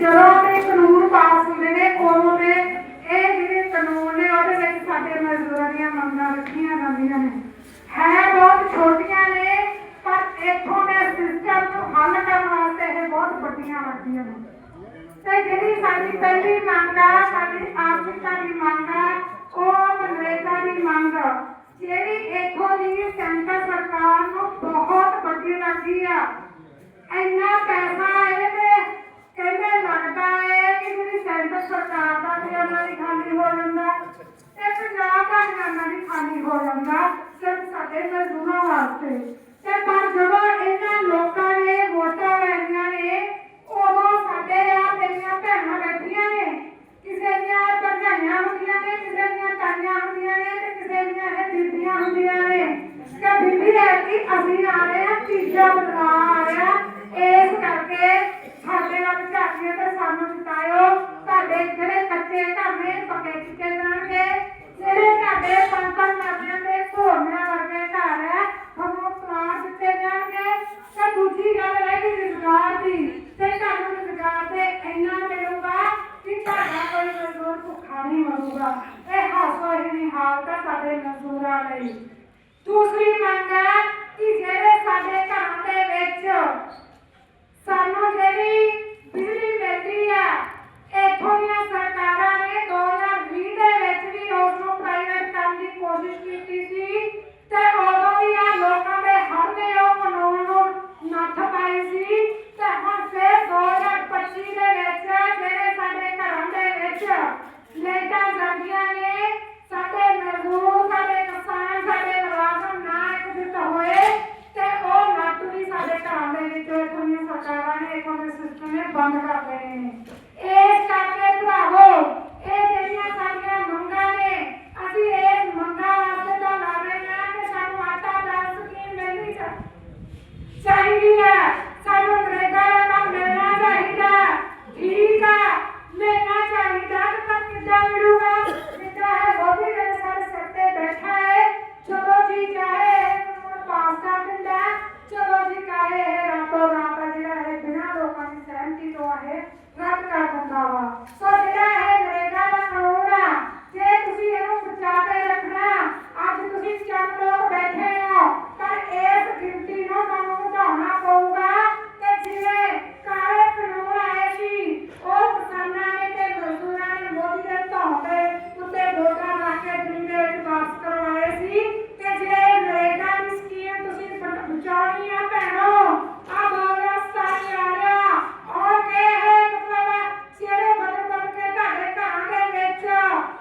ਜਦੋਂ ਦੇ ਕਾਨੂੰਨ ਪਾਸ ਹੁੰਦੇ ਨੇ ਉਦੋਂ ਦੇ ਇਹ ਜਿਹੜੇ ਕਾਨੂੰਨ ਨੇ ਉਹਦੇ ਵਿੱਚ ਸਾਡੇ ਮਜ਼ਦੂਰਾਂ ਦੀਆਂ ਮੰਗਾਂ ਰੱਖੀਆਂ ਜਾਂਦੀਆਂ ਨੇ। ਹੈ ਬਹੁਤ ਛੋਟੀਆਂ ਨੇ, ਪਰ ਇੱਥੋਂ ਦੇ ਸਿਸਟਮ ਨੂੰ ਹੱਲ ਕਰਨ ਵਾਸਤੇ ਇਹ ਬਹੁਤ ਵੱਡੀਆਂ ਵੱਡੀਆਂ ਨੇ। ਤੇ ਜਿਹੜੀ ਸਾਡੀ ਪਹਿਲੀ ਮੰਗ ਆ, ਸਾਡੀ ਆਰਥਿਕਤਾ ਦੀ ਮੰਗ ਆ, ਉਹ ਮਨਰੇਗਾ ਦੀ ਮੰਗ ਜਿਹੜੀ ਇੱਥੋਂ ਦੀ ਸੈਂਟਰ ਸਰਕਾਰ ਨੂੰ ਬਹੁਤ ਵੱਡੀ ਲੱਗੀ ਆ। ਇੰਨਾ ਪੈਸਾ ਖਾਲੀ ਸਿਰਫ ਸਾਡੇ ਮਜ਼ਦੂਰਾਂ ਵਾਸਤੇ। ਤੇ ਪਰ ਜਦੋਂ ਇਹਨਾਂ ਲੋਕਾਂ ਨੇ, ਵੋਟਾਂ ਲੈਣੀਆਂ ਨੇ, ਉਦੋਂ ਸਾਡੇ ਆ ਮੇਰੀਆਂ ਭੈਣਾਂ ਬੈਠੀਆਂ ਨੇ। ਕਿਸੇ ਦੀਆਂ ਭਰਜਾਈਆਂ ਹੁੰਦੀਆਂ ਨੇ, ਕਿਸੇ ਦੀਆਂ ਤਾਈਆਂ ਹੁੰਦੀਆਂ ਨੇ, ਤੇ ਕਿਸੇ ਦੀਆਂ ਇਹ ਬੀਬੀਆਂ ਹੁੰਦੀਆਂ ਨੇ। ਕਿ ਬੀਬੀ ਹੈ ਕਿ ਅਸੀਂ ਆ ਰਹੇ ਹਾਂ, ਤੀਜਾ ਬਦਲਾਅ ਆ ਰਿਹਾ ਇਸ ਕਰਕੇ ਸਾਡੇ ਨਾਲ ਝਾਕੀਆਂ ਤੇ ਸਾਨੂੰ ਜਿਤਾਇਓ ਤੁਹਾਡੇ ਜਿਹੜੇ ਕੱਚੇ ਘਰ ਨੇ ਪੱਕੇ ਕੀਤੇ ਜਾਣਗੇ ਜਿਹੜੇ ਤੁਹਾਡੇ ਪੰਜ ਪੰਜ ਮਰਦਿਆਂ ਦੇ ਘੋੜਿਆਂ ਵਰਗੇ ਘਰ ਹੈ ਤੁਹਾਨੂੰ ਪਲਾਟ ਦਿੱਤੇ ਜਾਣਗੇ ਤੇ ਦੂਜੀ ਗੱਲ ਰਹਿ ਗਈ ਰੁਜ਼ਗਾਰ ਦੀ ਤੇ ਤੁਹਾਨੂੰ ਰੁਜ਼ਗਾਰ ਤੇ ਇੰਨਾ ਮਿਲੂਗਾ ਕਿ ਤੁਹਾਡਾ ਕੋਈ ਮਜ਼ਦੂਰ ਭੁੱਖਾ ਨਹੀਂ ਇਹ ਹਾਸਾ ਹਾਲਤ ਸਾਡੇ ਮਜ਼ਦੂਰਾਂ ਲਈ। ਦੂਸਰੀ ਮੰਗ ਹੈ ਕਿ ਜਿਹੜੇ ਸਾਡੇ ਘਰਾਂ ਦੇ ਵਿੱਚ ਸਾਨੂੰ ਜਿਹੜੀ ਬਿਜਲੀ ਮਿਲਦੀ ਆ ਇੱਥੋਂ ਦੀਆਂ ਸਰਕਾਰਾਂ ਨੇ 2020 ਦੇ ਵਿੱਚ ਵੀ ਉਸ ਨੂੰ ਪ੍ਰਾਈਵੇਟ ਕਰਨ ਦੀ ਕੋਸ਼ਿਸ਼ ਕੀਤੀ ਸੀ ਤੇ ਉਦੋਂ ਵੀ ਆ ਲੋਕਾਂ ਦੇ ਹਰ ਨੇ ਉਹ ਕਾਨੂੰਨ ਨੂੰ ਨੱਥ ਪਾਈ ਸੀ ਤੇ ਹੁਣ ਫਿਰ 2025 ਦੇ ਵਿੱਚ ਜਿਹੜੇ ਸਾਡੇ ਘਰਾਂ ਦੇ ਵਿੱਚ ਲਾਈਟਾਂ ਜਾਂਦੀਆਂ ਨੇ ਸਾਡੇ ਮਜ਼ਦੂਰ ਸਾਡੇ ਕਿਸਾਨ ਸਾਡੇ ਮੁਲਾਜ਼ਮ ਨਾ ਇੱਕ ਹੋਏ ਤੇ ਉਹ ਨੱਟ ਵੀ ਸਾਡੇ ਘਰਾਂ ਦੇ ਵਿੱਚ ਇੱਥੋਂ ਦੀਆਂ ਸਰਕਾਰਾਂ ਨੇ ਇੱਥੋਂ ਦੇ ਸਿਸਟਮ ਨੇ ਬੰਦ ਕਰ ਦੇਣੇ ਨੇ ਇਸ ਕਰਕੇ ਭਰਾਵੋ ਇਹ ਜਿਹੜੀਆਂ ਸਾਡੀਆਂ ਮੰਗਾਂ ਨੇ ਅਸੀਂ ਇਸ ਮੰਗਾਂ ਵਾਸਤੇ ਤਾਂ ਲਾ ਰਹੇ ਹਾਂ ਕਿ ਸਾਨੂੰ ਆਟਾ ਦਾਲ ਸਕੀਮ ਮਿਲਣੀ ਚਾਹੀਦੀ ਚਾਹੀਦੀ ਹੈ ਸਾਨੂੰ ਨਰੇਗਾ ਦਾ ਕੰਮ ਮਿਲਣਾ ਚਾਹੀਦਾ ਠੀਕ ਆ ਮਿਲਣਾ ਚਾਹੀਦਾ ਪਰ ਕਿੱਦਾਂ ਮਿਲੂਗਾ ਜਿੱਦਾਂ ਹੈ ਗੋਭੀ ਦੇ ਸਾਰੇ ਸਿਰ ਤੇ ਬੈਠਾ ਹੈ ਚਲੋ ਜੀ ਚਾਹੇ ਇਹ ਪਾਸ ਕਰ ਦਿੰਦਾ ਹੈ, ਚਲੋ ਜੀ ਕਹੇ ਇਹ ਰਾਤੋਂ ਰਾਤ ਜਿਹੜਾ ਹੈ ਬਿਨਾਂ ਲੋਕਾਂ ਦੀ ਸਹਿਮਤੀ ਤੋਂ ਇਹ ਰੱਦ ਕਰ ਦਿੰਦਾ ਵਾ ਸੋ ਜਿਹੜਾ ਇਹ ਨਰੇਗਾ ਦਾ ਕਾਨੂੰਨ ਆ ਜੇ ਤੁਸੀਂ ਇਹਨੂੰ ਬਚਾ ਕੇ ਰੱਖਣਾ ਅੱਜ ਤੁਸੀਂ ਚੰਦ ਲੋਕ ਬੈਠੇ ਹੋ ਪਰ ਇਸ ਗਿਣਤੀ ਨੂੰ ਤੁਹਾਨੂੰ ਵਧਾਉਣਾ ਪਊਗਾ ਕਿ ਜਿਵੇਂ ਕਾਲੇ ਕਾਨੂੰਨ ਆਏ ਸੀ ਉਹ ਕਿਸਾਨਾਂ ਨੇ ਤੇ ਮਜ਼ਦੂਰਾਂ ਨੇ ਮੋਦੀ ਦੇ ਧੌਣ ਦੇ ਉੱਤੇ ਵੋਟਾਂ ਲਾ ਕੇ ਦਿੱਲੀ ਦੇ ਵਿੱਚ ਪਾਸ ਕਰਵਾਏ ਸੀ ਤੇ ਜੇ ਨਰੇਗਾ ਦੀ ਸਕੀਮ ਤੁਸੀਂ ਬ- ਬਚਾਉਣੀ ਆ ਭੈਣੋ ਆ ਬੋਲਿਆ ਸਾਰੀ ਆ ਰਿਹਾ ਔਰ ਕਿ ਇਹ ਮਤਲਬ ਚਿਹਰੇ ਬਦਲ ਬਦਲ ਕੇ ਤੁਹਾਡੇ ਘਰਾਂ ਦੇ ਵਿੱਚ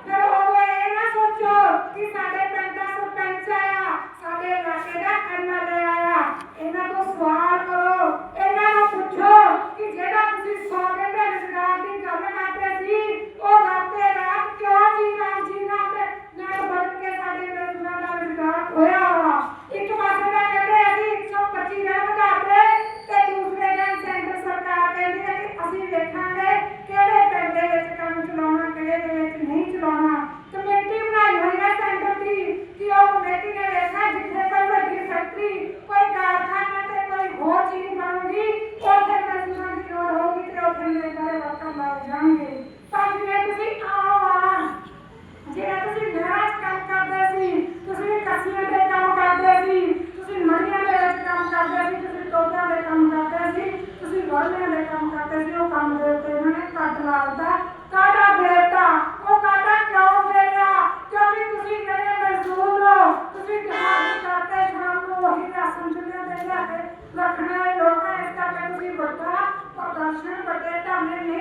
ਫਿਰ ਉਹ ਇਹ ਨਾ ਸੋਚੋ ਕਿ ਸਾਡੇ ਪਿੰਡ ਦਾ ਸਰਪੰਚ ਆਇਆ ਸਾਡੇ ਇਲਾਕੇ ਦਾ ਐਮਐਲਏ ਆਇਆ ਇਹਨਾਂ ਤੋਂ ਸਵਾਲ ਕਰੋ ਇਹਨਾਂ ਨੂੰ ਪੁੱਛੋ ਕਿ ਜਿਹੜਾ ਤੁਸੀਂ 100 ਘੰਟੇ ਰੁਜ਼ਗਾਰ ਦੀ ਗੱਲ ਕਰਦੇ ਸੀ ਉਹ ਰਾਤੇ ਰਾਤ ਕਿਉਂ ਜੀ ਨਾਲ ਜੀ ਨਾਲ ਤੇ ਨਾਲ ਬਣ ਕੇ ਸਾਡੇ ਮਜ਼ਦੂਰਾਂ ਦਾ ਰੁਜ਼ਗਾਰ ਹੋਇਆ ਵਾ ਇੱਕ ਪਾਸੇ ਦਾ ਕਹਿੰਦੇ ਅਸੀਂ 125 ਦਿਨ ਵਧਾਤੇ ਤੇ ਦੂਸਰੇ ਦਿਨ ਸੈਂਟਰ ਸਰਕਾਰ ਕਹਿੰਦੀ ਹੈ ਕਿ ਅਸੀਂ ਵੇਖਾਂਗੇ ਕਿਹੜੇ ਪਿੰਡ ਦੇ ਵਿੱਚ ਕੰਮ ਚਲਾਉਣਾ ਕਿਹੜੇ ਦੇ ਵਿੱਚ ਨਹੀਂ ਚਲਾਉਣਾ ਕਮੇਟੀ ਬਣਾਈ ਹੋਈ ਹੈ ਸੈਂਟਰ ਦੀ ਕਿ ਉਹ ਕਮੇਟੀ ਨੇ ਵੇਖਣਾ ਜਿੱਥੇ ਕੋਈ ਵੱਡੀ ਫੈਕਟਰੀ ਕੋਈ ਕਾਰਖਾਨਾ ਤੇ ਕੋਈ ਹੋਰ ਚੀਜ਼ ਬਣੂਗੀ ਉੱਥੇ ਮਜ਼ਦੂਰਾਂ ਦੀ ਲੋੜ ਹੋਊਗੀ ਤੇ ਉੱਥੇ ਮੇਰੇ ਘਰੇ ਵਰਕਰ ਲੱਗ ਜਾਣਗੇ ਤਾਂ ਜਿਵੇਂ ਤੁਸੀਂ ਆਓ ਆ ਜਿਹੜਾ ਤੁਸੀਂ ਨਰਾਜ਼ ਕੰਮ ਕਰਦੇ ਸੀ ਤੁਸੀਂ ਕਸੀਆਂ ਦੇ ਕੰਮ ਕਰਦੇ ਸੀ ਤੁਸੀਂ ਮੜੀਆਂ ਦੇ ਵਿੱਚ ਕੰਮ ਕਰਦੇ ਸੀ ਤੁਸੀਂ ਟੋਟਾਂ ਦੇ ਕੰਮ ਕਰਦੇ ਸੀ ਤੁਸੀਂ ਗੋਲਿਆਂ ਦੇ ਕੰਮ ਕਰਦੇ ਸੀ, ਉਹ ਕੰਮ ਦੇ ਉੱਤੇ ਇਹਨਾਂ ਨੇ ਕੱਟ ਲਾ ਦਿੱਤਾ। ਕਾਟਾ ਫੇਰਤਾ ਉਹ ਕਾਟਾ ਕਿਉਂ ਫੇਰਿਆ ਕਿਉਂਕਿ ਤੁਸੀਂ ਜਿਹੜੇ ਮਜ਼ਦੂਰ ਹੋ ਤੁਸੀਂ ਦਿਹਾੜੀ ਕਰਦੇ, ਸ਼ਾਮ ਨੂੰ ਉਹੀ ਰਾਸ਼ਨ ਚੁੱਲ੍ਹੇ ਤੇ ਲਿਆ ਕੇ ਰੱਖਣਾ ਹੈ। ਲੋਕਾਂ ਇਸ ਕਰਕੇ ਤੁਸੀਂ ਵੱਡਾ ਪ੍ਰਦਰਸ਼ਨ, ਵੱਡੇ ਧਰਨੇ ਨਹੀਂ